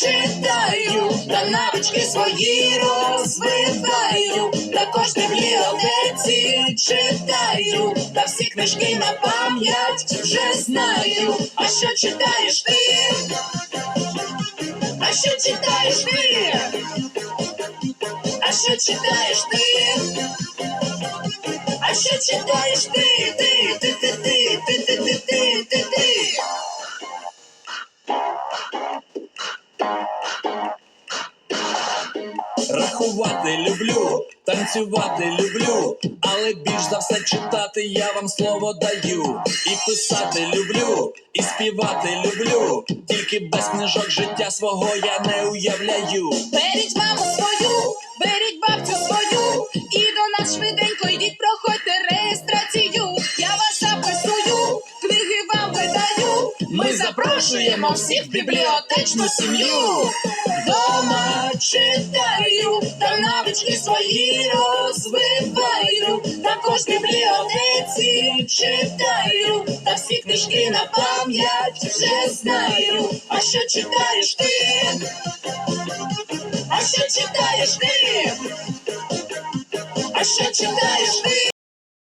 читаю, та навички свої розвиваю, також бібліотеці читаю, та всі книжки на пам'ять вже знаю. А що читаєш ти? А що читаєш ти? А що читаєш ти? А що читаєш? Ти, ти, ти, ти, ти, ти, ти, ти, ти, ти. Рахувати люблю, танцювати люблю, але більш за все читати я вам слово даю. І писати люблю, і співати люблю. Тільки без книжок життя свого я не уявляю. Беріть маму Ми запрошуємо всіх в бібліотечну сім'ю. Дома читаю, та навички свої розвиваю. Також в бібліотеці читаю, та всі книжки на пам'ять вже знаю. А що читаєш ти? А що читаєш ти? А що читаєш ти?